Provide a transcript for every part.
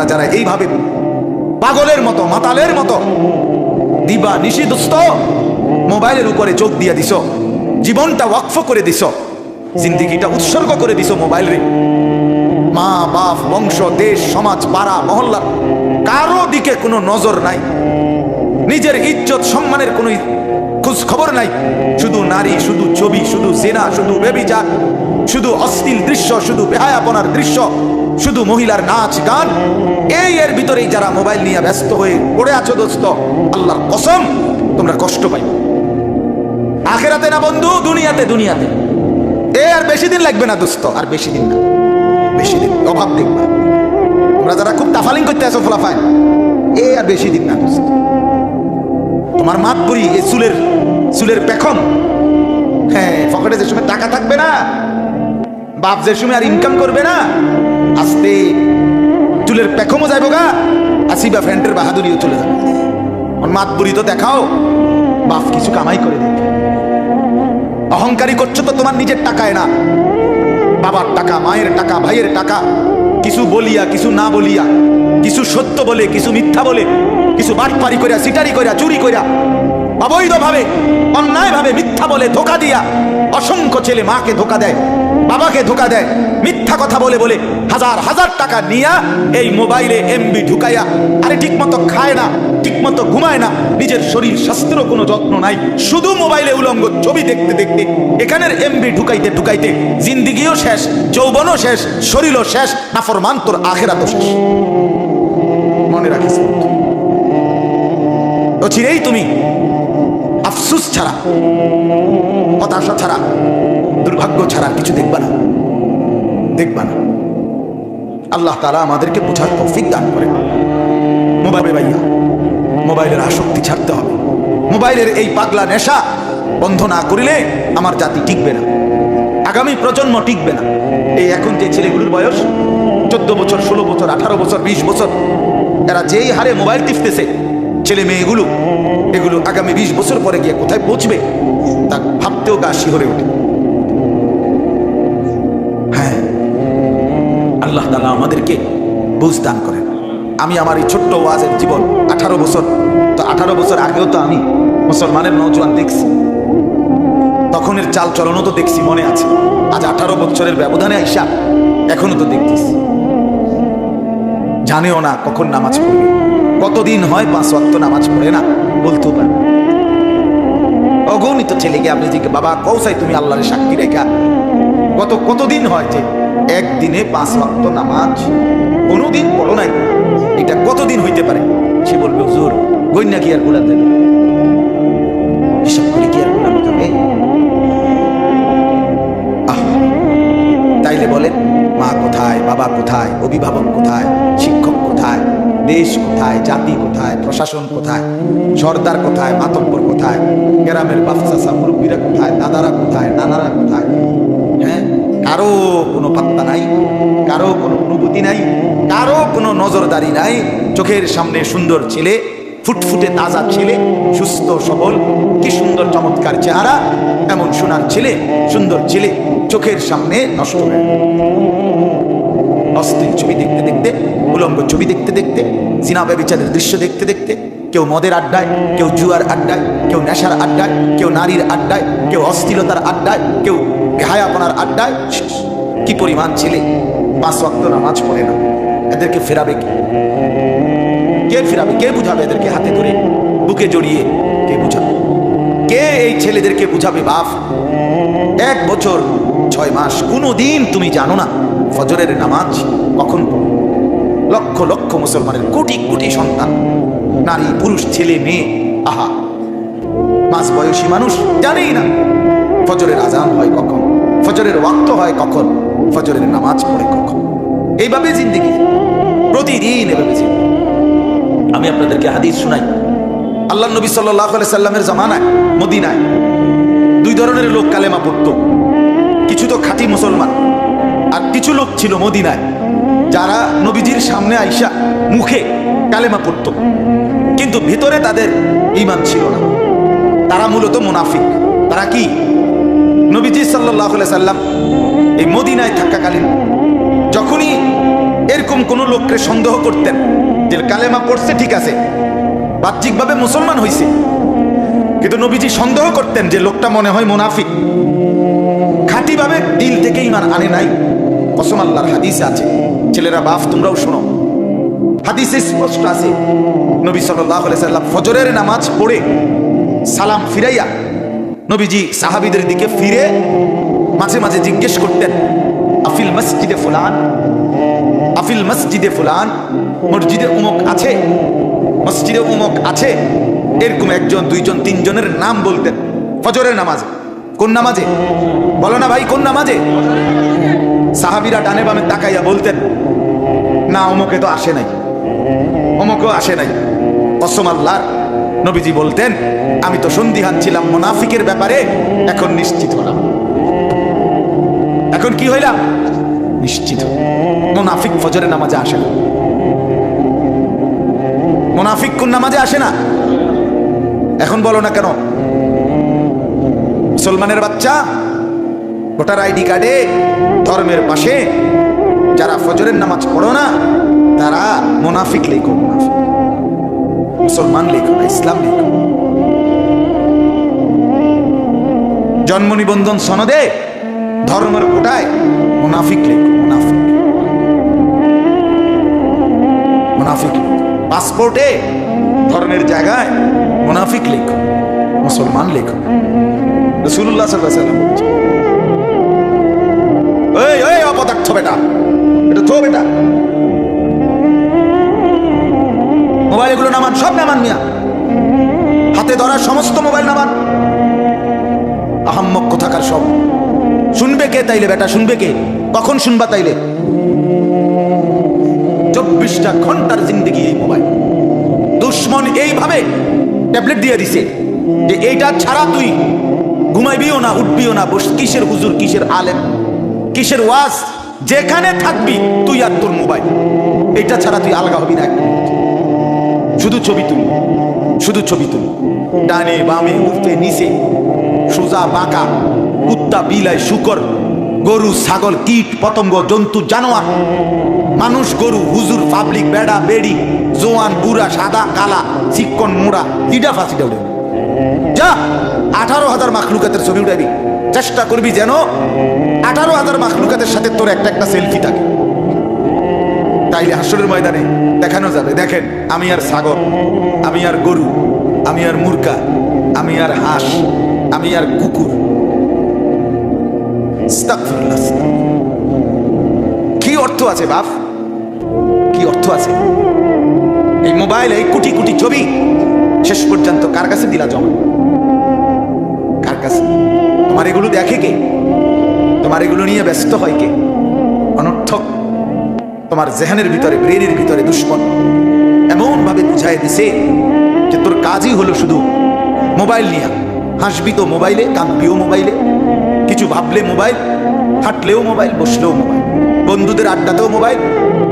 তোমরা যারা এইভাবে পাগলের মতো, মাতালের মতো দিবা নিষিদ্ধ মোবাইলের উপরে চোখ দিয়ে দিছ, জীবনটা ওয়াকফ করে দিছ, জিন্দিগিটা উৎসর্গ করে দিছ মোবাইল রে মা, বাপ, বংশ, দেশ, সমাজ, পাড়া, মহল্লা, কারও দিকে কোনো নজর নাই। নিজের ইজ্জত, সম্মানের কোনো খোঁজ খবর নাই। শুধু নারী, শুধু ছবি, শুধু জেনা শুধু বেবিচার, শুধু অশ্লীল দৃশ্য, শুধু বেহায়াপনার দৃশ্য শুধু মহিলার নাচ গান, এই এর ভিতরেই যারা মোবাইল নিয়ে ব্যস্ত হয়ে পড়ে আছো দোস্ত, আল্লাহর কসম, তোমরা কষ্ট পাই আখেরাতে না বন্ধু, দুনিয়াতে দুনিয়াতে। এ আর বেশি দিন লাগবে না দোস্ত, আর বেশি দিন না। বেশি দিন, অভাব দেখবা। তোমরা যারা খুব তাফালিং করতে আছো ফলাফায় এ আর বেশি দিন না দোস্ত। তোমার মাত বুড়ি এই চুলের চুলের পেখম হ্যাঁ পকেটে যে সময় টাকা থাকবে না, বাপ যে সময় আর ইনকাম করবে না আস্তে চুলের পেখমও যাইব গা। আসিবা ফ্রেন্ডের বাহাদুরিও চলে যাবে। ওর মাত বুড়ি তো দেখাও, বাপ কিছু কামাই করে দেবে। অহংকারী করছ তো তোমার নিজের টাকায় না। বাবার টাকা, মায়ের টাকা, ভাইয়ের টাকা, কিছু বলিয়া, কিছু না বলিয়া, কিছু সত্য বলে, কিছু মিথ্যা বলে, কিছু বাটপারি করিয়া, সিটারি করিয়া, চুরি করিয়া, অবৈধভাবে, অন্যায়ভাবে মিথ্যা বলে ধোকা দিয়া, অসংখ্য ছেলে মাকে ধোকা দেয়। বাবাকে ধোকা দেয়। মিথ্যা কথা বলে বলে হাজার হাজার টাকা নিয়া এই মোবাইলে এমবি ঢুকাইয়া আরে ঠিক মতো খায় না ঠিক মতো ঘুমায় না, নিজের শরীর স্বাস্থ্যেরও কোনো যত্ন নাই। শুধু মোবাইলে উলঙ্গ ছবি দেখতে দেখতে এখানের এমবি ঢুকাইতে ঢুকাইতে জিন্দিগিও শেষ, যৌবনও শেষ, শরীরও শেষ, নাফরমান তোর আখেরাতও শেষ। মনে রাখিস তো চিরেই তুমি আফসুস ছাড়া, হতাশা ছাড়া দুর্ভাগ্য ছাড়া কিছু দেখবা না। দেখবা না। আল্লাহ তালা আমাদেরকে বোঝার তৌফিক দান করে মোবাইলে ভাইয়া, মোবাইলের আসক্তি ছাড়তে হবে। মোবাইলের এই পাগলা নেশা বন্ধ না করিলে আমার জাতি টিকবে না। আগামী প্রজন্ম টিকবে না। এই এখন যে ছেলেগুলোর বয়স, চোদ্দ বছর, ষোলো বছর, আঠারো বছর, বিশ বছর, এরা যেই হারে মোবাইল টিপতেছে, ছেলে মেয়েগুলো, এগুলো আগামী বিশ বছর পরে গিয়ে কোথায় পৌঁছবে, তা ভাবতেও গা শিহরে ওঠে। আল্লাহ তালা আমাদেরকে বুঝ দান করেন। আমি আমার এই ছোট্ট ওয়াজের জীবন আঠারো বছর, তো আঠারো বছর আগেও তো আমি মুসলমানের নৌজওয়ান দেখছি। তখনের চাল চলনও তো দেখছি, মনে আছে। আজ আঠারো বছরের ব্যবধানে আইসা এখনও তো দেখতেছি। জানেও না কখন নামাজ পড়বে। কতদিন হয় পাঁচ ওয়াক্ত নামাজ পড়ে না বলতেও পারে অগণিত ছেলেকে আপনি জিজ্ঞে বাবা কৌসাই তুমি আল্লাহরের সাক্ষী রেখা। কত কতদিন হয় যে একদিনে পাঁচ ওয়াক্ত নামাজ। কোনোদিন পড়ো নাই এটা কতদিন হইতে পারে? সে বলবে হুজুর গন্যা কি আরগুলা দেবে করে কি আর আহ, তাইলে বলেন মা কোথায় বাবা কোথায় অভিভাবক কোথায় শিক্ষক কোথায় দেশ কোথায় জাতি কোথায় প্রশাসন কোথায় সর্দার কোথায় মাতব্বর কোথায় গ্রামের বাচ্চা মুরব্বীরা কোথায় দাদারা কোথায় নানারা কোথায়? হ্যাঁ? কারও কোনো পাত্তা নাই, কারও কোনো অনুভূতি নাই, কারও কোনো নজরদারি নাই চোখের সামনে সুন্দর ছেলে, ফুটফুটে তাজা ছেলে, সুস্থ, সবল, কি সুন্দর চমৎকার চেহারা, এমন সোনার ছেলে, সুন্দর ছেলে, চোখের সামনে নষ্ট হয়ে। অশ্লীল ছবি দেখতে দেখতে, উলঙ্গ ছবি দেখতে দেখতে, জিনা ব্যবচারের দৃশ্য দেখতে দেখতে, কেউ মদের আড্ডায়, কেউ জুয়ার আড্ডায়, কেউ নেশার আড্ডায়, কেউ নারীর আড্ডায়, কেউ অস্থিরতার আড্ডায়, কেউ বেহায়াপনার আড্ডায় কি পরিমাণ ছেলে? পাঁচ ওয়াক্ত নামাজ পড়ে না। এদেরকে ফেরাবে কি? কে ফেরাবে? কে বুঝাবে এদেরকে হাতে ধরে? বুকে জড়িয়ে কে বুঝাবে? কে এই ছেলেদেরকে বুঝাবে বাপ? এক বছর, ছয় মাস কোনো দিন তুমি জানো না ফজরের নামাজ কখন লক্ষ লক্ষ মুসলমানের কোটি কোটি সন্তান, নারী, পুরুষ, ছেলে, মেয়ে, আহা। মাঝ বয়সী মানুষ জানেই না ফজরের আজান হয় কখন। ফজরের ওয়াক্ত হয় কখন? ফজরের নামাজ পড়ে কখন? এইভাবে জিন্দিগি। প্রতিদিন এভাবে আমি আপনাদেরকে হাদিস শুনাই। আল্লাহ নবী সাল্লাহ সাল্লামের জামানায়, মদিনায় দুই ধরনের লোক কালেমা পড়ত। কিছু তো খাঁটি মুসলমান, আর কিছু লোক ছিল মদিনায়, যারা নবীজির সামনে আইসা মুখে কালেমা পড়ত। কিন্তু ভিতরে তাদের ইমান ছিল না। তারা মূলত মুনাফিক। তারা কি? নবীজি সাল্লাহ সাল্লাম এই মদিনায় থাকাকালীন যখনই এরকম কোন লোককে সন্দেহ করতেন যে কালেমা পড়ছে, ঠিক আছে, বাহ্যিকভাবে মুসলমান হইছে। কিন্তু নবীজি সন্দেহ করতেন যে লোকটা মনে হয় মুনাফিক। খাঁটিভাবে দিল থেকে ইমান আনে নাই। কসম আল্লাহর হাদিসে আছে। ছেলেরা বাপ তোমরাও শোনো। হাদিসে স্পষ্ট আছে, নবী আলাইহি সাল্লাম ফজরের নামাজ পড়ে সালাম ফিরাইয়া নবীজি সাহাবীদের দিকে ফিরে মাঝে মাঝে জিজ্ঞেস করতেন, আফিল মসজিদে ফুলান? আফিল মসজিদে ফুলান? মসজিদে উমক আছে? মসজিদে উমক আছে? এরকম একজন, দুইজন, তিনজনের নাম বলতেন। ফজরের নামাজে। কোন নামাজে? বলো না ভাই, কোন নামাজে? সাহাবিরা ডানে বামে তাকাইয়া বলতেন, না অমুকে তো আসে নাই। অমুকেও আসে নাই। অসম আল্লাহর। নবীজি বলতেন আমি তো সন্দিহান ছিলাম মোনাফিকের ব্যাপারে, এখন নিশ্চিত হলাম। এখন কি হইলাম? নিশ্চিত মোনাফিক ফজরে নামাজে আসে না। মোনাফিক কোন নামাজে আসে না? এখন বলো না কেন? মুসলমানের বাচ্চা, ভোটার আইডি কার্ডে, ধর্মের পাশে, যারা ফজরের নামাজ পড়ো না, তারা মোনাফিক লেখো মোনাফিক। মুসলমান লেখো ইসলাম লেখো জন্ম নিবন্ধন সনদে ধর্মের কোটায় মুনাফিক লেখ, মুনাফিক। মুনাফিক পাসপোর্টে ধর্মের জায়গায় মুনাফিক লেখ, মুসলমান লেখ। রসুল্লাহ সাল্লাহ সাল্লাম এই, অপদার্থ বেটা, এটা তো বেটা তাইলে বেটা, শুনবে কে? কখন শুনবা তাইলে? চব্বিশটা ঘণ্টার জিন্দগি এই মোবাইল। দুশ্মন এইভাবে ট্যাবলেট দিয়ে দিছে যে এইটা ছাড়া তুই ঘুমাইবিও না, উঠবিও না, বস কিসের হুজুর, কিসের আলেম? কিসের ওয়াজ? যেখানে থাকবি তুই আর তোর মোবাইল। এটা ছাড়া তুই আলগা হবি না এক শুধু ছবি তুলি, শুধু ছবি তুলি। ডানে বামে উঠতে নিচে, সোজা বাঁকা, কুত্তা বিলাই শুকর গরু, ছাগল, কীট, পতঙ্গ, জন্তু, জানোয়ার। মানুষ, গরু, হুজুর, পাবলিক, বেড়া, বেড়ি, জোয়ান, বুড়া, সাদা, কালা চিকন মোড়া, ইডা ফাঁসিটা উঠে যা, আঠারো হাজার মাখলুকাতের ছবি উঠাবি। চেষ্টা করবি যেন আঠারো হাজার মাখলুকাতের সাথে তোর একটা একটা সেলফি থাকে। তাইলে হাসরের ময়দানে দেখানো যাবে। দেখেন, আমি আর সাগর আমি আর গরু, আমি আর মুরগা, আমি আর হাঁস, আমি আর কুকুর। কি অর্থ আছে, বাপ? কি অর্থ আছে? এই মোবাইলে এই কোটি কোটি ছবি, শেষ পর্যন্ত কার কাছে দিলা জমা? কার কাছে? তোমার এগুলো দেখে কে? তোমার এগুলো নিয়ে ব্যস্ত হয় কে? অনর্থক। তোমার জেহানের ভিতরে, ব্রেনের ভিতরে দুশ্মন। এমন ভাবে বুঝাই দিছে যে তোর কাজই হলো শুধু মোবাইল নিয়ে। হাসবি তো মোবাইলে, কাঁদবিও মোবাইলে। কিছু ভাবলে মোবাইল, হাঁটলেও মোবাইল, বসলেও মোবাইল, বন্ধুদের আড্ডাতেও মোবাইল,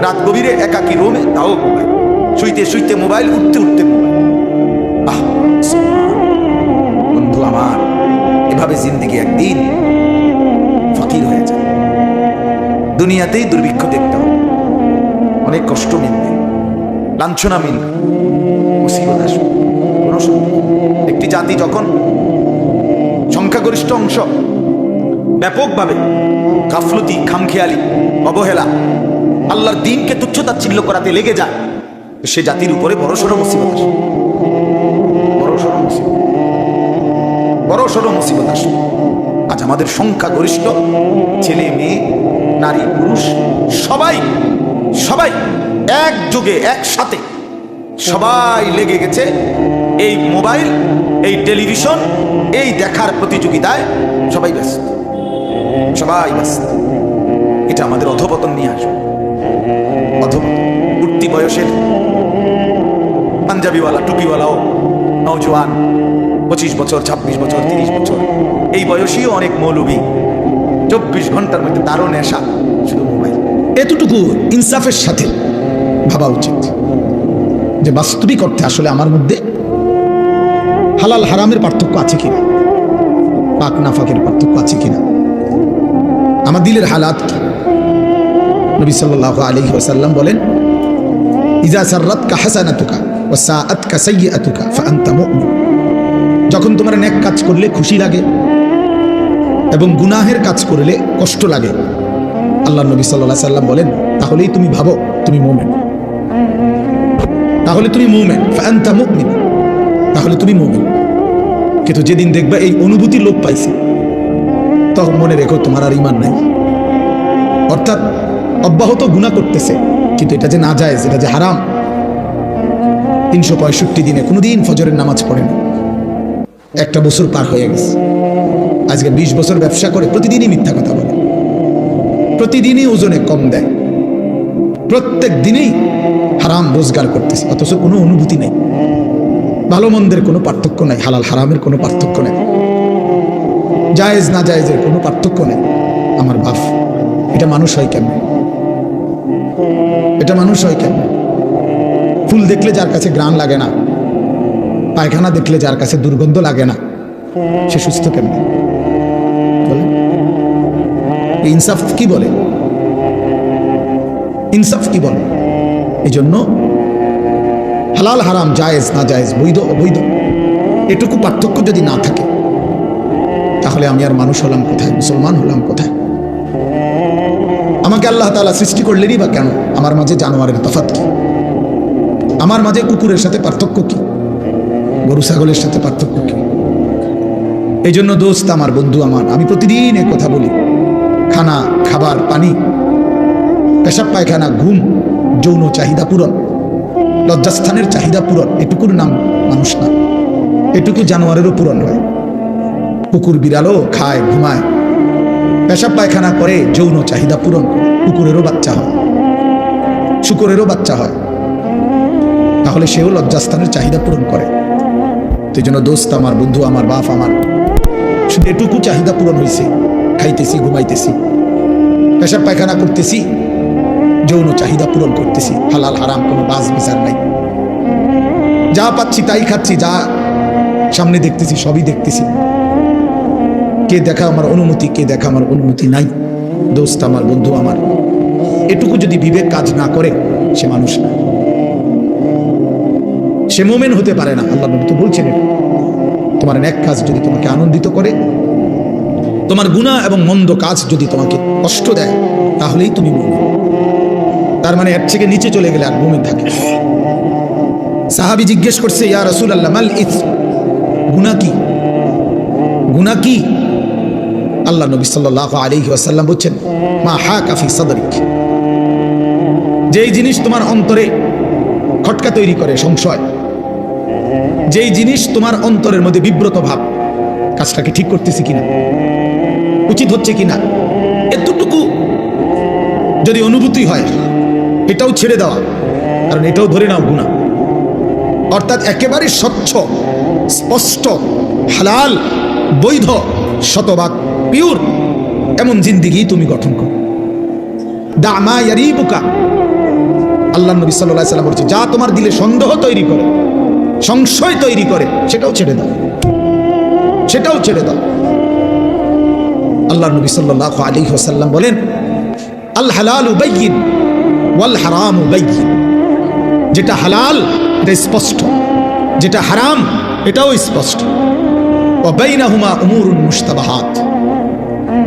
রাত গভীরে একাকি রোমে তাও মোবাইল, শুইতে শুইতে মোবাইল, উঠতে উঠতে আহ বন্ধু আমার, এভাবে জিন্দিগি একদিন ফকির হয়ে যায়। দুনিয়াতেই দুর্ভিক্ষ দেখতে হবে। অনেক কষ্ট মিলবে। লাঞ্ছনা মিলবে। মুসিবত আসবে। একটি জাতি যখন সংখ্যাগরিষ্ঠ অংশ ব্যাপকভাবে গাফলতি, খামখেয়ালি, অবহেলা, আল্লাহর দিনকে তুচ্ছতাচ্ছিল্য করাতে লেগে যায় সে জাতির উপরে বড় সড়ো মুসিবত আসে। বড় সড়ো মুসিবত। আসে। আজ আমাদের সংখ্যাগরিষ্ঠ ছেলে, মেয়ে, নারী, পুরুষ, সবাই সবাই একযোগে, একসাথে সবাই লেগে গেছে এই মোবাইল, এই টেলিভিশন, এই দেখার প্রতিযোগিতায় সবাই ব্যস্ত। সবাই ব্যস্ত এটা আমাদের অধপতন নিয়ে আসবে। অধপতন উঠতি বয়সের পাঞ্জাবিওয়ালা, টুপিওয়ালাও নৌজওয়ান পঁচিশ বছর, ছাব্বিশ বছর, তিরিশ বছর। এই বয়সীও অনেক মৌলবী। চব্বিশ ঘণ্টার মধ্যে তারও নেশা শুধু মোবাইল। এতটুকু ইনসাফের সাথে ভাবা উচিত যে বাস্তবিক অর্থে আসলে আমার মধ্যে হালাল হারামের পার্থক্য আছে কিনা, পাক নাফাকের পার্থক্য আছে কিনা। আমার দিলের হালাত কি? নবী সাল্লাহ আলী ওসাল্লাম বলেন, ইজা সার্রাত কা হাসানাতুকা ও সাআত কা ফাআনতা মুমিন। যখন তোমার নেক কাজ করলে খুশি লাগে এবং গুনাহের কাজ করলে কষ্ট লাগে, আল্লাহ নবী সাল্লাহ সাল্লাম বলেন, তাহলেই তুমি ভাবো তুমি মোমেন। তাহলে তুমি মুমেন ফান্তা মুমিন। তাহলে তুমি মুমিন। কিন্তু যেদিন দেখবে এই অনুভূতি লোপ পাইছে তখন মনে রেখো, তোমার আর ইমান নাই। অর্থাৎ অব্যাহত গুণা করতেছে, কিন্তু এটা যে না যায় এটা যে হারাম, তিনশো পঁয়ষট্টি দিনে কোনোদিন ফজরের নামাজ পড়ে না। একটা বছর পার হয়ে গেছে। আজকে বিশ বছর ব্যবসা করে প্রতিদিনই মিথ্যা কথা বলে। প্রতিদিনই ওজনে কম দেয়। প্রত্যেক দিনেই হারাম রোজগার করতেছে, অথচ কোনো অনুভূতি নেই। ভালো মন্দের কোনো পার্থক্য নেই, হালাল হারামের কোনো পার্থক্য নেই। জায়েজ, না জায়েজের কোনো পার্থক্য নেই। আমার বাপ, এটা মানুষ হয় কেমন? এটা মানুষ হয় কেমন? ফুল দেখলে যার কাছে গ্রান লাগে না, পায়খানা দেখলে যার কাছে দুর্গন্ধ লাগে না, সে সুস্থ কেমন? ইনসাফ কি বলে? ইনসাফ কি বলে? এই জন্য হালাল, হারাম, জায়েজ, না জায়েজ, বৈধ, অবৈধ, এটুকু পার্থক্য যদি না থাকে তাহলে আমি আর মানুষ হলাম কোথায়? মুসলমান হলাম কোথায়? আমাকে আল্লাহ তাআলা সৃষ্টি করলেনই বা কেন? আমার মাঝে জানোয়ারের তফাৎ কি? আমার মাঝে কুকুরের সাথে পার্থক্য কি? গরু, ছাগলের সাথে পার্থক্য কি? এই জন্য দোস্ত, আমার বন্ধু, আমার, আমি প্রতিদিন এ কথা বলি। খানা, খাবার, পানি, পেশাব, পায়খানা, ঘুম, যৌন চাহিদা পূরণ, লজ্জাস্থানের চাহিদা পূরণ, এটুকুর নাম মানুষ না। এটুকু জানোয়ারেরও পূরণ হয়। কুকুর বিড়ালও খায়, ঘুমায়। পেশাব পায়খানা করে, যৌন চাহিদা পূরণ করে। কুকুরেরও বাচ্চা হয়। শুকুরেরও বাচ্চা হয়। তাহলে সেও লজ্জাস্থানের চাহিদা পূরণ করে। সেই জন্য দোস্ত আমার, বন্ধু আমার, বাপ আমার। শুধু এটুকু চাহিদা পূরণ হয়েছে খাইতেছি, ঘুমাইতেছি। পেশাব পায়খানা করতেছি, যৌন চাহিদা পূরণ করতেছি। হালাল, হারাম কোনো বাস বিচার নাই। যা পাচ্ছি তাই খাচ্ছি, যা সামনে দেখতেছি, সবই দেখতেছি। কে দেখা আমার অনুমতি, কে দেখা আমার অনুমতি নাই? দোস্ত আমার, বন্ধু আমার। এটুকু যদি বিবেক কাজ না করে, সে মানুষ না। সে মোমেন হতে পারে না, আল্লাহ নবী তো বলছেন এটা। তোমার এক কাজ যদি তোমাকে আনন্দিত করে, তোমার গুণা এবং মন্দ কাজ যদি তোমাকে কষ্ট দেয়, তাহলেই তুমি মুমিন। তার মানে এর থেকে নিচে চলে গেলে আর মুমিন থাকে সাহাবি জিজ্ঞেস করছে, ইয়া রসুল আল্লাহ মাল ইস গুণা কি? গুণা কি? আল্লাহ নবী সাল্লাহ আলী ওয়াসাল্লাম বলছেন, মা হা কাফি সদরিক। যেই জিনিস তোমার অন্তরে খটকা তৈরি করে, সংশয়, যেই জিনিস তোমার অন্তরের মধ্যে বিব্রত ভাব, কাজটাকে ঠিক করতেছি কিনা, উচিত হচ্ছে কিনা, এতটুকু যদি অনুভূতি হয়, এটাও ছেড়ে দেওয়া, কারণ এটাও ধরে নাও গুণা অর্থাৎ একেবারে স্বচ্ছ, স্পষ্ট, হালাল, বৈধ শতভাগ পিওর, এমন জিন্দিগি তুমি গঠন করো। দামা আল্লাহ নবী সাল্লাম বলছে, যা তোমার দিলে সন্দেহ তৈরি করে, সংশয় তৈরি করে, সেটাও ছেড়ে দাও। সেটাও ছেড়ে দাও। আল্লাহ নবী সাল্লাহ আলী হোসাল্লাম বলেন, আল হালাল উবাইন ওয়াল হারাম যেটা হালাল, এটা স্পষ্ট। যেটা হারাম, এটাও স্পষ্ট। অবাইনাহুমা উমুরুন মুস্তাবাহাত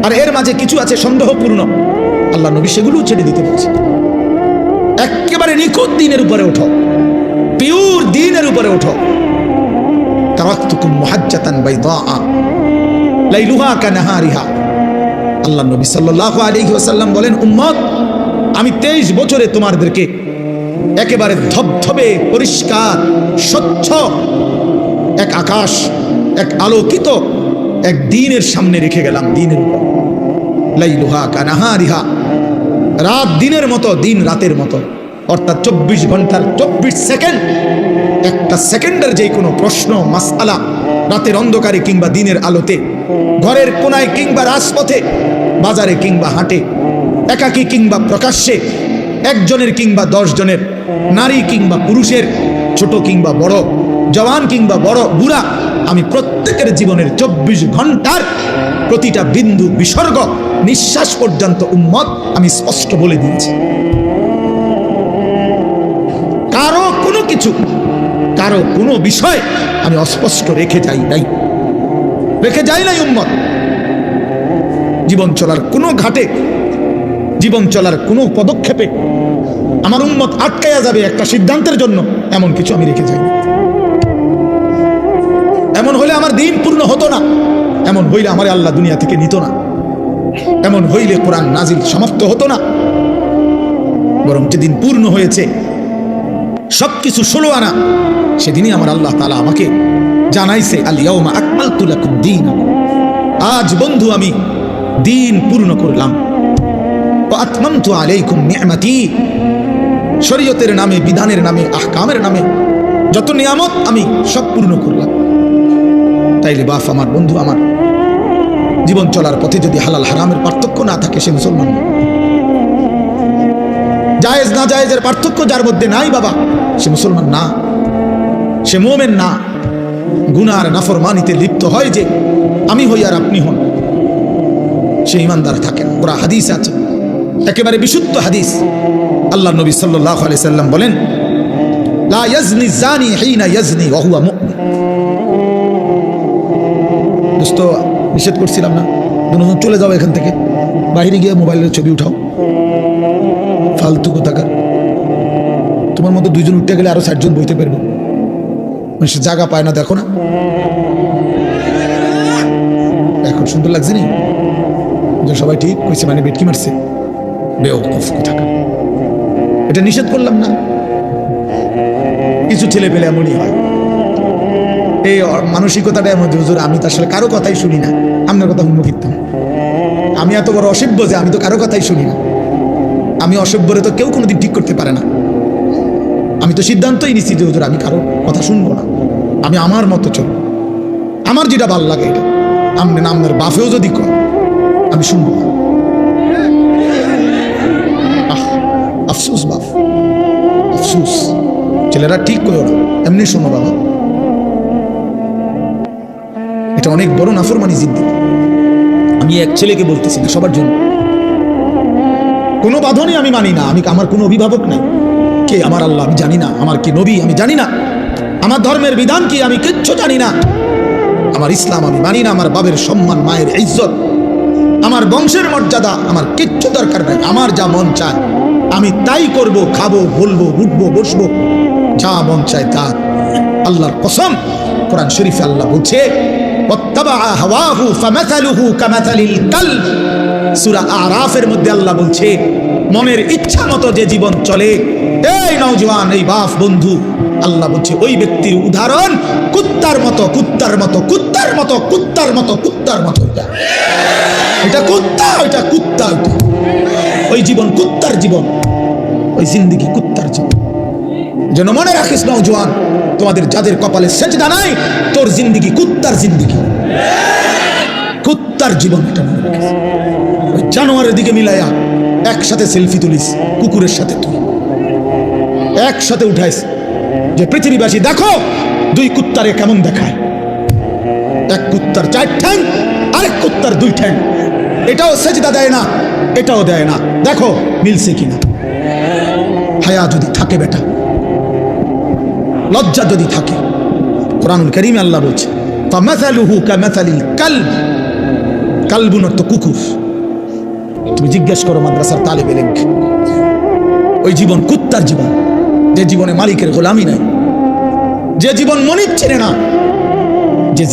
আর এর মাঝে কিছু আছে সন্দেহপূর্ণ। আল্লাহ নবী সেগুলোও ছেড়ে দিতে বলছে। একেবারে নিখুঁত দিনের উপরে ওঠো। পিওর দিনের উপরে ওঠো। আল্লাহ বলেন আমি 23 বছরে তোমাদেরকে একেবারে ধবধবে, পরিষ্কার, স্বচ্ছ, এক আকাশ, এক আলোকিত এক দিনের সামনে রেখে গেলাম দিনের লাইলুহা কানাহারিহা। রাত দিনের মতো, দিন রাতের মতো। অর্থাৎ চব্বিশ ঘণ্টার চব্বিশ সেকেন্ড। একটা সেকেন্ডের যে কোনো প্রশ্ন মাসালা রাতের অন্ধকারে কিংবা দিনের আলোতে, ঘরের কোনায় কিংবা রাজপথে, বাজারে কিংবা হাটে, একাকী কিংবা প্রকাশ্যে, একজনের কিংবা দশ জনের নারী কিংবা পুরুষের, ছোট কিংবা বড়, জওয়ান কিংবা বড়, বুড়া আমি প্রত্যেকের জীবনের চব্বিশ ঘণ্টার প্রতিটা বিন্দু বিসর্গ, নিঃশ্বাস পর্যন্ত উম্মত আমি স্পষ্ট বলে দিয়েছি। কারও কোনো কিছু, কারও কোনো বিষয় আমি অস্পষ্ট রেখে যাই নাই। রেখে যাই নাই উম্মত। জীবন চলার কোনো ঘাটে, জীবন চলার কোনো পদক্ষেপে আমার উন্মত আটকাইয়া যাবে একটা সিদ্ধান্তের জন্য, এমন কিছু আমি রেখে যাই। এমন হলে আমার দিন পূর্ণ হতো না। এমন হইলে আমার আল্লাহ দুনিয়া থেকে নিত না। এমন হইলে কোরআন নাজিল সমাপ্ত হতো না। বরং যেদিন পূর্ণ হয়েছে, সবকিছু ষোলো আনা, সেদিনই আমার আল্লাহ তালা আমাকে জানাইছে আলিয়াউমা আকমাল তুলাকুম দিন আজ বন্ধু, আমি দিন পূর্ণ করলাম। আত্মান্তু আলাইকুম নিয়ামাতি শরীয়তের নামে, বিধানের নামে, আহকামের নামে, যত নিয়ামত আমি সব পূর্ণ করলাম। তাইলে বাফ আমার, বন্ধু আমার। জীবন চলার পথে যদি হালাল হারামের পার্থক্য না থাকে সে মুসলমান। জায়েজ না জায়েজের পার্থক্য যার মধ্যে নাই বাবা, সে মুসলমান না। সে মোমেন না। গুনার নাফরমানিতে লিপ্ত হয় যে, আমি হই আর আপনি হন। সে ইমানদার থাকেন ওরা হাদিস আছে। একেবারে বিশুদ্ধ হাদিস। আল্লাহ নবী সাল্লাহ আলি সাল্লাম বলেন, লা ইয়াজনি জানি হিনা ইয়াজনি ওয়া হুয়া নিষেধ করছিলাম না। দুজন চলে যাও এখান থেকে। বাইরে গিয়ে মোবাইলের ছবি উঠাও। ফালতু কোথাকার। তোমার মতো দুইজন উঠতে গেলে আরও ষাটজন বইতে পারব। সে জায়গা পায় না, দেখো না। এখন সুন্দর লাগছে নি? যে সবাই ঠিক কইছে মানে বেটকি মারছে। বেওকুফ কোথাকার। এটা নিষেধ করলাম না। কিছু ছেলে পেলে এমনই হয়। এই মানসিকতাটা এমন হুজুর, আমি তো আসলে কারও কথাই শুনি না। আপনার কথা উন্মুখিতাম আমি এত বড় অসভ্য যে আমি তো কারও কথাই শুনি না। আমি অসভ্যরে তো কেউ কোনোদিন ঠিক করতে পারে না। আমি তো সিদ্ধান্তই নিচ্ছি যে, হুজুর, আমি কারও কথা শুনব না। আমি আমার মতো চল আমার যেটা ভালো লাগে এটা। আপনি না আপনার বাফেও যদি কয়, আমি শুনব না। আফসোস বাপ। আফসোস। ছেলেরা ঠিক করো এমনি শোনো বাবা। অনেক বড় নাফরমানি জিদ্দি। আমি এক ছেলেকে বলতেছি না, সবার জন্য। কোনো বাঁধনই আমি মানি না, আমি আমার কোনো অভিভাবক নাই। কে আমার আল্লাহ, আমি জানি না। আমার কি নবী, আমি জানি না। আমার ধর্মের বিধান কি, আমি কিচ্ছু জানি না। আমার ইসলাম আমি মানি না, আমার বাবের সম্মান, মায়ের ইজ্জত। আমার বংশের মর্যাদা আমার কিচ্ছু দরকার নাই, আমার যা মন চায়, আমি তাই করব, খাব, বলব, উঠবো, বসবো, যা মন চায় তা। আল্লাহর কসম, কোরআন শরীফে আল্লাহ বলছে সুরা আরাফের মধ্যে আল্লাহ বলছে, মনের ইচ্ছা মতো যে জীবন চলে, এই নওজোয়ান এই বাফ বন্ধু। আল্লাহ বলছে, ওই ব্যক্তির উদাহরণ, কুত্তার মতো কুত্তার মতো কুত্তার মতো কুত্তার মতো কুত্তার মতো। ওটা এটা কুত্তা, ওইটা কুত্তা, ওইটা। ওই জীবন কুত্তার জীবন, ওই জিন্দিগি কুত্তার জীবন। যেন মনে রাখিস নওজোয়ান তোমাদের যাদের কপালে সেজদা নাই, তোর জিন্দিগি কুত্তার জিন্দিগি। কুত্তার জীবন এটা মনে ওই জানোয়ারের দিকে মিলাইয়া একসাথে সেলফি তুলিস, কুকুরের সাথে তুই। একসাথে উঠাইস যে পৃথিবীবাসী, দেখো, দুই কুত্তারে কেমন দেখায়। এক কুত্তার চার ঠ্যাং, আরেক কুত্তার দুই ঠ্যাং। এটাও সেজদা দেয় না, এটাও দেয় না। দেখো, মিলছে কিনা? হায়া যদি থাকে বেটা। লজ্জা যদি থাকে। কোরআনুল করিম আল্লাহ বলছে তুমি জিজ্ঞেস করো মাদ্রাসার ওই জীবন কুত্তার জীবন। যে জীবনে মালিকের যে জীবন চেনে না। যে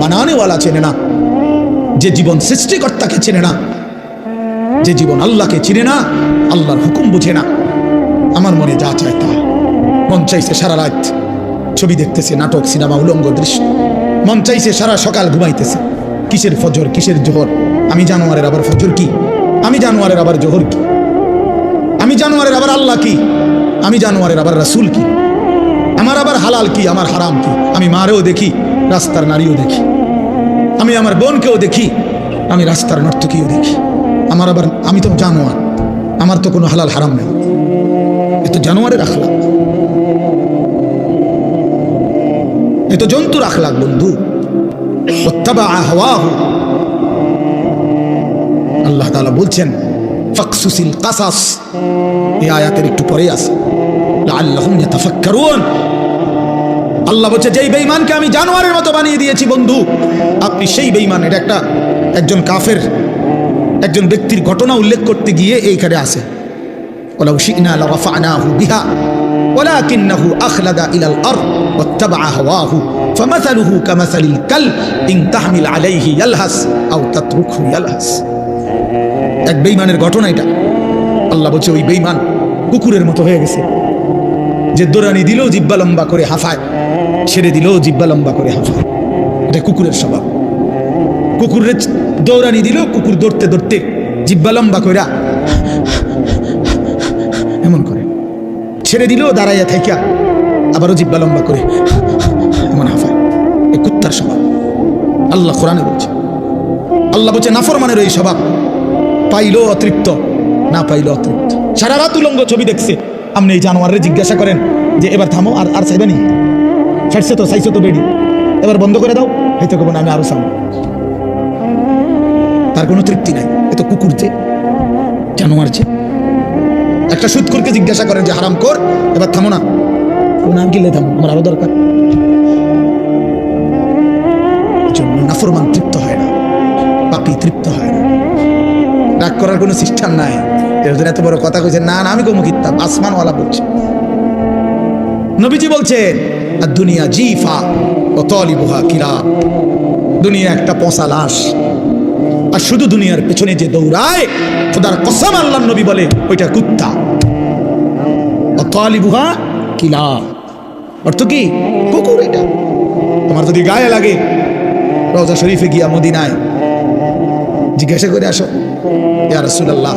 বানানেওয়ালা চেনে না। যে জীবন সৃষ্টিকর্তাকে চেনে না। যে জীবন আল্লাহকে চিনে না, আল্লাহর হুকুম বুঝে না। আমার মনে যা চায় তা। মন চাইছে সারা রাত ছবি দেখতেছে, নাটক, সিনেমা, উলঙ্গ দৃশ্য। মন চাইছে সারা সকাল ঘুমাইতেছে। কিসের ফজর, কিসের জোহর? আমি জানোয়ারের আবার ফজর কি? আমি জানোয়ারের আবার জোহর কি? আমি জানোয়ারের আবার আল্লাহ কি? আমি জানোয়ারের আবার রাসুল কি? আমার আবার হালাল কি? আমার হারাম কি? আমি মারেও দেখি, রাস্তার নারীও দেখি। আমি আমার বোনকেও দেখি, আমি রাস্তার নর্তকীও দেখি। আমার আবার, আমি তো জানোয়ার। আমার তো কোনো হালাল হারাম নেই। এ তো জানোয়ারের আখলাক। এ তো জন্তুর আখলাক বন্ধু আল্লাহ তালা বলছেন আয়াতের একটু পরে আছে। আল্লাহ বলছে, যেই বেইমানকে আমি জানোয়ারের মতো বানিয়ে দিয়েছি, বন্ধু, আপনি সেই বেইমান এটা একটা একজন কাফের, একজন ব্যক্তির ঘটনা উল্লেখ করতে গিয়ে এইখানে আসে ওলা উশিকনা আলা ওয়াফানাহু বিহা আখলাদা ইলাল আরদ। ওয়া واتبع هواه فمثله كمثل الكلب إن تحمل عليه يلهث أو تتركه يلهث এক বেইমানের ঘটনা এটা আল্লাহ বলছে ওই বেইমান কুকুরের মতো হয়ে গেছে যে দৌড়ানি দিলেও জিব্বা লম্বা করে হাফায় ছেড়ে দিলেও জিব্বা লম্বা করে হাফায় এটা কুকুরের স্বভাব কুকুরের দৌড়ানি দিলেও কুকুর দৌড়তে দৌড়তে জিব্বা লম্বা কইরা এমন করে ছেড়ে দিলেও দাঁড়াইয়া থাইকা আবারও জিব্বা লম্বা করে। এমন হাফায়। এ কুত্তার স্বভাব। আল্লাহ কোরআনে বলছে। আল্লাহ বলছে, নাফরমানের এই স্বভাব। পাইলো অতৃপ্ত, না পাইলো অতৃপ্ত। সারা রাত উলঙ্গ ছবি দেখছে। আপনি এই জানোয়ারের জিজ্ঞাসা করেন যে, এবার থামো, আর আর চাইবে নি? ছাড়ছে তো, চাইছো তো বেডি। এবার বন্ধ করে দাও, হয়তো কখন আমি আরও চাও তার কোনো তৃপ্তি নাই। এ তো কুকুর যে, জানোয়ার যে। একটা সুৎকুরকে জিজ্ঞাসা করেন যে হারাম কর এবার থামো না। আরও দরকার। নাফরমান তৃপ্ত হয় না পাপি তৃপ্ত হয় না। রাগ করার কোনো সিস্টেম নাই। এর এত বড় কথা কইছে না আমি কমু কিতাব আসমানওয়ালা বলছে। নবীজি বলছেন আর দুনিয়া জিফা ও তলিবুহা কিরা দুনিয়া একটা পচা লাশ। আর শুধু দুনিয়ার পেছনে যে দৌড়ায়, খোদার কসম আল্লাহ নবী বলে, ওইটা কুত্তা। ও তলিবুহা কিলা অর্থ কি? কুকুর এটা? তোমার যদি গায়ে লাগে, রওজা শরীফে গিয়া মদিনায় জিজ্ঞাসা করে আসো। ইয়া রাসূলুল্লাহ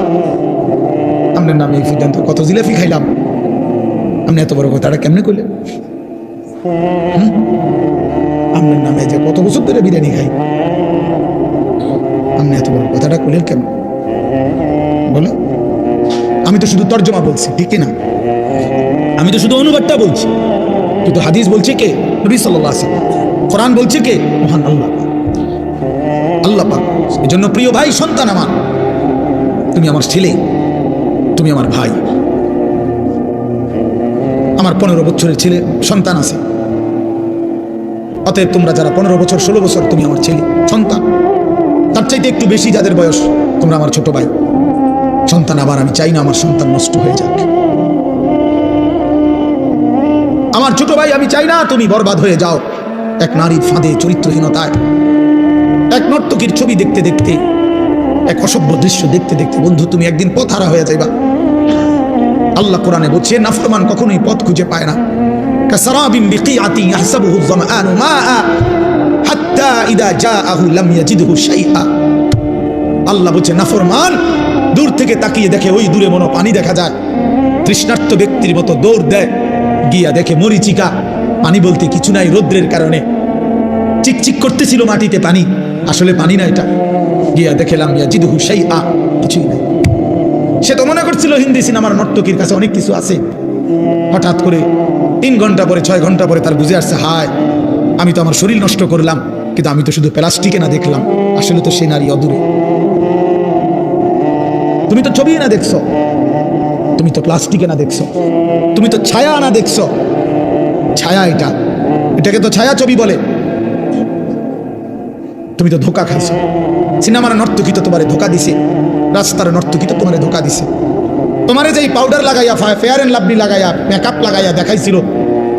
আপনার নামে এই সিদ্ধান্ত কত জিলাপি খাইলাম? আপনি এত বড় কথাটা কেমনে করলেন আপনার নামে যে কত বছর ধরে বিরিয়ানি খাই। আপনি এত বড় কথাটা করলেন কেমন? বলো। আমি তো শুধু তর্জমা বলছি, ঠিক না আমি তো শুধু অনুবাদটা বলছি। কিন্তু হাদিস বলছে কে? নবী সাল্লাল্লাহু আলাইহি ওয়াসাল্লাম। কোরআন বলছে কে? মহান আল্লাহ। আল্লাহ পাক। এই জন্য প্রিয় ভাই, সন্তান আমার, তুমি আমার ছেলে, তুমি আমার ভাই। আমার পনেরো বছরের ছেলে, সন্তান আছে। অতএব তোমরা যারা পনেরো বছর, ষোলো বছর তুমি আমার ছেলে, সন্তান, তার চাইতে একটু বেশি যাদের বয়স, তোমরা আমার ছোট ভাই। সন্তান আবার আমি চাই না, আমার সন্তান নষ্ট হয়ে যাক। আমার ছোট ভাই, আমি চাই না তুমি বরবাদ হয়ে যাও। এক নারীর ফাঁদে চরিত্রহীনতায়, এক নর্তকীর ছবি দেখতে দেখতে, এক অসভ্য দৃশ্য দেখতে দেখতে, বন্ধু, তুমি একদিন পথহারা হয়ে যাইবা। আল্লাহ কোরআনে বলছে, নাফরমান কখনোই পথ খুঁজে পায় না। আল্লাহ বলছে, নাফরমান, দূর থেকে তাকিয়ে দেখে, ওই দূরে মনো পানি দেখা যায়। তৃষ্ণার্ত ব্যক্তির মতো দৌড় দেয়। গিয়া দেখে মরিচিকা। পানি বলতে কিছু নাই রৌদ্রের কারণে। চিকচিক করতেছিল মাটিতে পানি। আসলে পানি না এটা। গিয়া দেখেলাম, ইয়া জিদহু সেই আ কিছুই নাই। সে তো মনে করছিল হিন্দি সিনেমার নর্তকীর কাছে অনেক কিছু আছে। হঠাৎ করে তিন ঘণ্টা পরে, ছয় ঘণ্টা পরে তার বুঝে আসছে, হায়, আমি তো আমার শরীর নষ্ট করলাম, কিন্তু আমি তো শুধু প্লাস্টিকে না দেখলাম। আসলে তো সে নারী অদূরে। তুমি তো ছবি না দেখছ। তুমি তো প্লাস্টিকে না দেখছ। তুমি তো ছায়া না দেখছ। ছায়া এটা। এটাকে তো ছায়া ছবি বলে। তুমি তো ধোকা খাইছো। সিনেমার নর্তকী তো তোমারে ধোকা দিছে। রাস্তার নর্তকী তো তোমারে ধোকা দিছে। তোমারে যেই পাউডার লাগাইয়া ফেয়ার এন্ড লাভলি লাগাইয়া মেকআপ লাগাইয়া দেখাইছিল,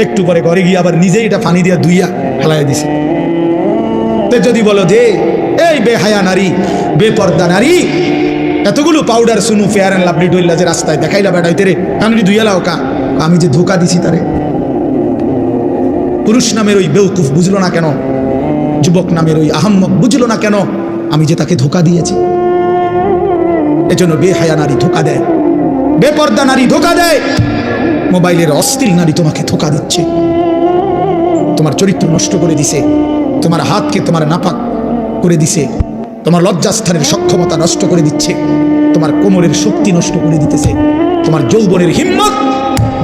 একটু পরে ঘরে গিয়ে আবার নিজেই এটা পানি দিয়া ধুইয়া ফেলাইয়া দিছে। তে যদি বলো যে, এই বেহায়া নারী, বেপর্দা নারী এতগুলো powder Suno fair and lovely ডইলা যে রাস্তায়। দেখাইলা বেড়াইতে রে। কানুনি ধুইয়া লাও কা আমি যে ধোকা দিছি তারে। পুরুষ নামের ওই বেউকুফ বুঝলো না কেন? যুবক নামের ওই আহম্মক বুঝলো না কেন? আমি যে তাকে ধোকা দিয়েছি। এজন্য বেহায়া নারী ধোকা দেয়। বেপর্দা নারী ধোকা দেয়। মোবাইলের অস্থির নারী তোমাকে ধোকা দিচ্ছে। তোমার চরিত্র নষ্ট করে দিছে। তোমার হাতকে তোমার নাপাক করে দিছে। তোমার লজ্জাস্থানের সক্ষমতা নষ্ট করে দিচ্ছে। তোমার কোমরের শক্তি নষ্ট করে দিতেছে। তোমার যৌবনের হিম্মত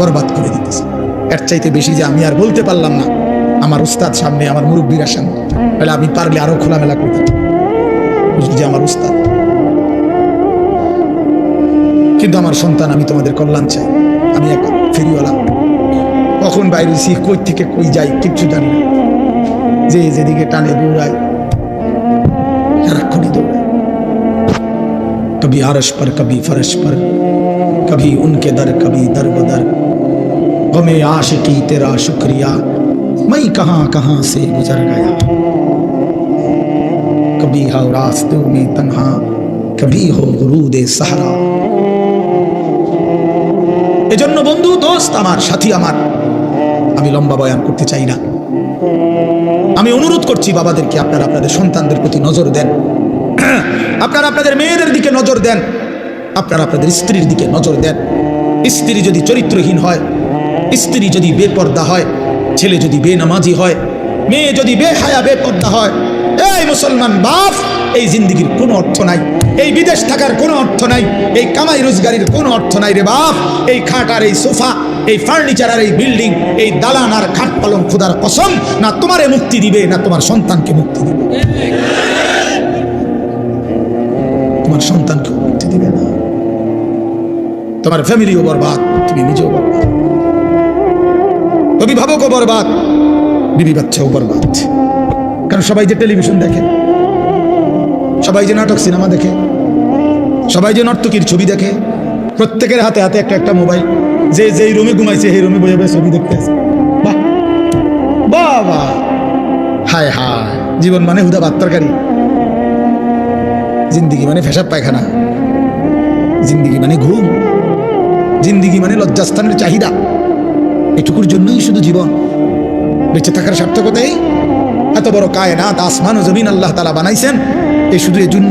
বরবাদ করে দিতেছে। এর চাইতে বেশি যে আমি আর বলতে পারলাম না, আমার উস্তাদ সামনে, আমার মুরব্বীর আসেন তাহলে আমি পারলে আরও খোলামেলা করতাম যে আমার উস্তাদ। কিন্তু আমার সন্তান, আমি তোমাদের কল্যাণ চাই। আমি এক ফেরিওয়ালা। কখন বাইরে সি কই থেকে কই যাই, কিচ্ছু জানি না। যে যেদিকে টানে দৌড়ায় সারাক্ষণই দৌড়ায় कभी आरश पर कभी फरश पर कभी उनके दर कभी दर बदर गमे आशिकी तेरा शुक्रिया मैं कहाँ कहाँ से गुजर गया कभी हो रास्तों में तन्हा कभी हो गुरूद सहारा এজন্য বন্ধু দোস্ত আমার সাথী আমার আমি লম্বা বয়ান করতে চাই না আমি অনুরোধ করছি বাবাদেরকে, আপনারা আপনাদের সন্তানদের প্রতি নজর দেন। আপনারা আপনাদের মেয়েদের দিকে নজর দেন। আপনারা আপনাদের স্ত্রীর দিকে নজর দেন। স্ত্রী যদি চরিত্রহীন হয়, স্ত্রী যদি বেপর্দা হয়, ছেলে যদি বেনামাজি হয়, মেয়ে যদি বেহায়া, বেপর্দা হয়, এই মুসলমান বাপ, এই জিন্দিগির কোনো অর্থ নাই। এই বিদেশ থাকার কোনো অর্থ নাই। এই কামাই রোজগারির কোনো অর্থ নাই রে বাপ। এই খাট আর এই সোফা এই ফার্নিচার আর এই বিল্ডিং এই দালান আর খাট পালং খোদার কসম, না তোমারে মুক্তি দিবে, না তোমার সন্তানকে মুক্তি দিবে। তোমার সন্তানকে মুক্তি দিবে না। তোমার ফ্যামিলিও বরবাদ, তুমি নিজেও বরবাদ। অভিভাবকও বরবাদ, বিবি বাচ্চাও বরবাদ। কারণ সবাই যে টেলিভিশন দেখে, সবাই যে নাটক সিনেমা দেখে, সবাই যে নর্তকীর ছবি দেখে, প্রত্যেকের হাতে হাতে একটা একটা মোবাইল যে যেই রুমে ঘুমাইছে, সেই রুমে বসে বসে ছবি দেখতে আছে। বাবা। হায় হায়। জীবন মানে হুদা ভাত তরকারি জিন্দিগি মানে ফেসাব পায়খানা। জিন্দিগি মানে ঘুম। জিন্দিগি মানে লজ্জাস্থানের চাহিদা। এটুকুর জন্যই শুধু জীবন। বেঁচে থাকার সার্থকতাই এত বড় কায়নাত, আসমান ও জমিন আল্লাহ তালা বানাইছেন, এই শুধু এর জন্য